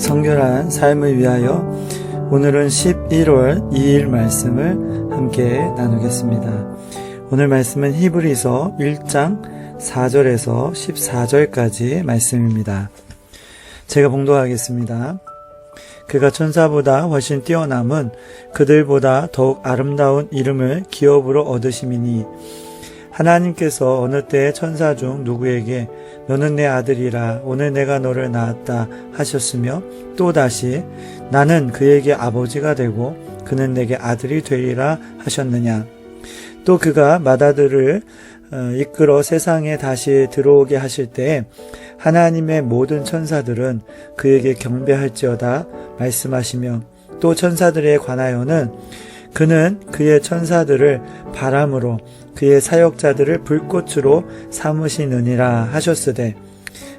성결한 삶을 위하여 오늘은 11월 2일 말씀을 함께 나누겠습니다. 오늘 말씀은 히브리서 1장 4절에서 14절까지 말씀입니다. 제가 봉독하겠습니다. 그가 천사보다 훨씬 뛰어남은 그들보다 더욱 아름다운 이름을 기업으로 얻으심이니 하나님께서 어느 때 천사 중 누구에게 너는 내 아들이라 오늘 내가 너를 낳았다 하셨으며 또 다시 나는 그에게 아버지가 되고 그는 내게 아들이 되리라 하셨느냐. 또 그가 마다들을 어, 이끌어 세상에 다시 들어오게 하실 때 하나님의 모든 천사들은 그에게 경배할지어다 말씀하시며 또 천사들에 관하여는 그는 그의 천사들을 바람으로 그의 사역자들을 불꽃으로 삼으시느니라 하셨으되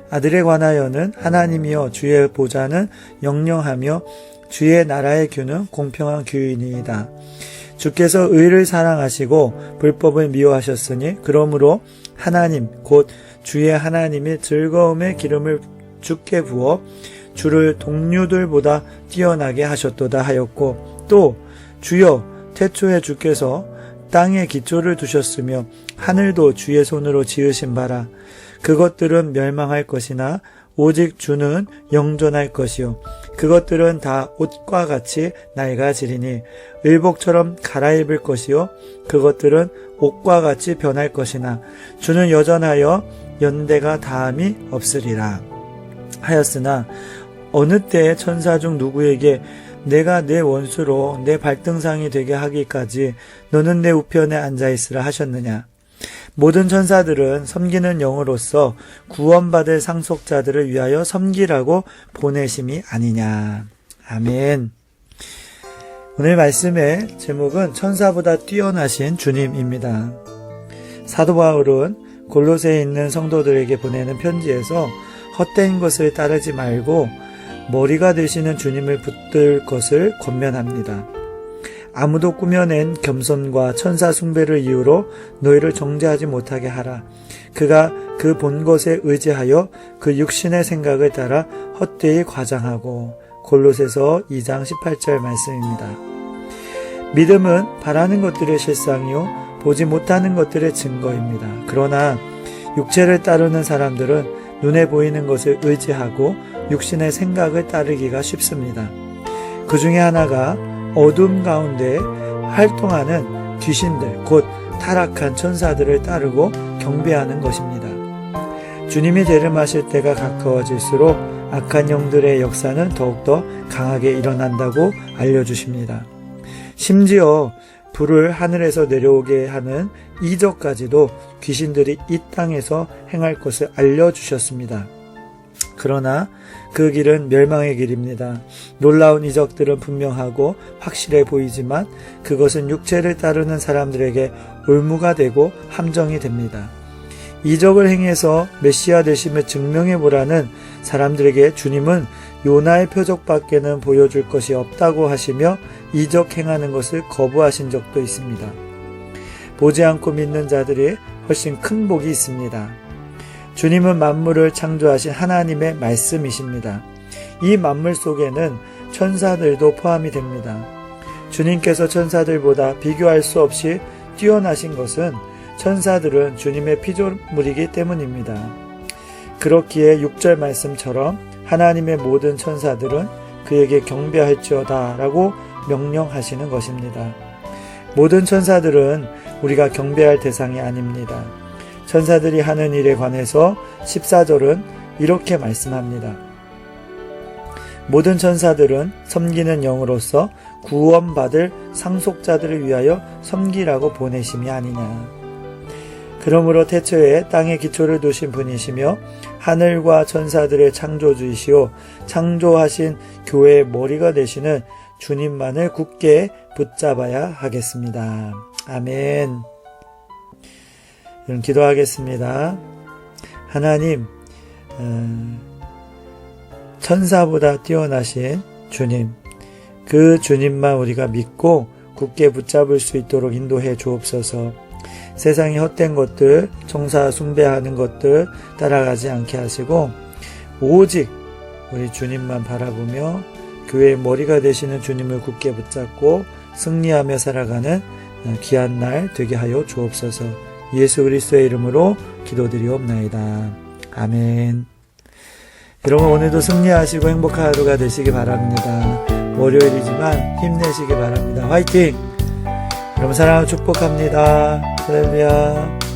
아들에 관하여는 하나님이여 주의 보좌는 영영하며 주의 나라의 규는 공평한 규이니이다. 주께서 의를 사랑하시고 불법을 미워하셨으니 그러므로 하나님 곧 주의 하나님이 즐거움의 기름을 주께 부어 주를 동류들보다 뛰어나게 하셨도다 하였고 또 주여 태초에 주께서 땅에 기초를 두셨으며 하늘도 주의 손으로 지으신 바라. 그것들은 멸망할 것이나 오직 주는 영존할 것이요. 그것들은 다 옷과 같이 낡아지리니 의복처럼 갈아입을 것이요. 그것들은 옷과 같이 변할 것이나 주는 여전하여 연대가 다함이 없으리라. 하였으나 어느 때에 천사 중 누구에게 내가 내 원수로 내 발등상이 되게 하기까지 너는 내 우편에 앉아 있으라 하셨느냐 모든 천사들은 섬기는 영으로서 구원받을 상속자들을 위하여 섬기라고 보내심이 아니냐. 아멘. 오늘 말씀의 제목은 천사보다 뛰어나신 주님입니다. 사도 바울은 골로새에 있는 성도들에게 보내는 편지에서 헛된 것을 따르지 말고 머리가 되시는 주님을 붙들 것을 권면합니다. 아무도 꾸며낸 겸손과 천사 숭배를 이유로 너희를 정죄하지 못하게 하라. 그가 그 본 것에 의지하여 그 육신의 생각을 따라 헛되이 과장하고 골로새서 2장 18절 말씀입니다. 믿음은 바라는 것들의 실상이요 보지 못하는 것들의 증거입니다. 그러나 육체를 따르는 사람들은 눈에 보이는 것을 의지하고 육신의 생각을 따르기가 쉽습니다. 그 중에 하나가 어둠 가운데 활동하는 귀신들, 곧 타락한 천사들을 따르고 경배하는 것입니다. 주님이 대름하실 때가 가까워질수록 악한 영들의 역사는 더욱더 강하게 일어난다고 알려주십니다. 심지어 불을 하늘에서 내려오게 하는 이적까지도 귀신들이 이 땅에서 행할 것을 알려주셨습니다. 그러나 그 길은 멸망의 길입니다. 놀라운 이적들은 분명하고 확실해 보이지만 그것은 육체를 따르는 사람들에게 올무가 되고 함정이 됩니다. 이적을 행해서 메시아 되심을 증명해 보라는 사람들에게 주님은 요나의 표적밖에는 보여줄 것이 없다고 하시며 이적 행하는 것을 거부하신 적도 있습니다. 보지 않고 믿는 자들이 훨씬 큰 복이 있습니다. 주님은 만물을 창조하신 하나님의 말씀이십니다. 이 만물 속에는 천사들도 포함이 됩니다. 주님께서 천사들보다 비교할 수 없이 뛰어나신 것은 천사들은 주님의 피조물이기 때문입니다. 그렇기에 6절 말씀처럼 하나님의 모든 천사들은 그에게 경배할지어다 라고 명령하시는 것입니다. 모든 천사들은 우리가 경배할 대상이 아닙니다. 천사들이 하는 일에 관해서 14절은 이렇게 말씀합니다. 모든 천사들은 섬기는 영으로서 구원받을 상속자들을 위하여 섬기라고 보내심이 아니냐. 그러므로 태초에 땅에 기초를 두신 분이시며 하늘과 천사들의 창조주이시오 창조하신 교회의 머리가 되시는 주님만을 굳게 붙잡아야 하겠습니다. 아멘. 그럼 기도하겠습니다. 하나님, 어, 천사보다 뛰어나신 주님, 그 주님만 우리가 믿고 굳게 붙잡을 수 있도록 인도해 주옵소서. 세상의 헛된 것들, 청사 숭배하는 것들 따라가지 않게 하시고 오직 우리 주님만 바라보며 교회의 머리가 되시는 주님을 굳게 붙잡고 승리하며 살아가는 귀한 날 되게 하여 주옵소서. 예수 그리스도의 이름으로 기도드리옵나이다. 아멘. 여러분 오늘도 승리하시고 행복한 하루가 되시기 바랍니다. 월요일이지만 힘내시기 바랍니다. 화이팅! 여러분 사랑하고 축복합니다. 할렐루야.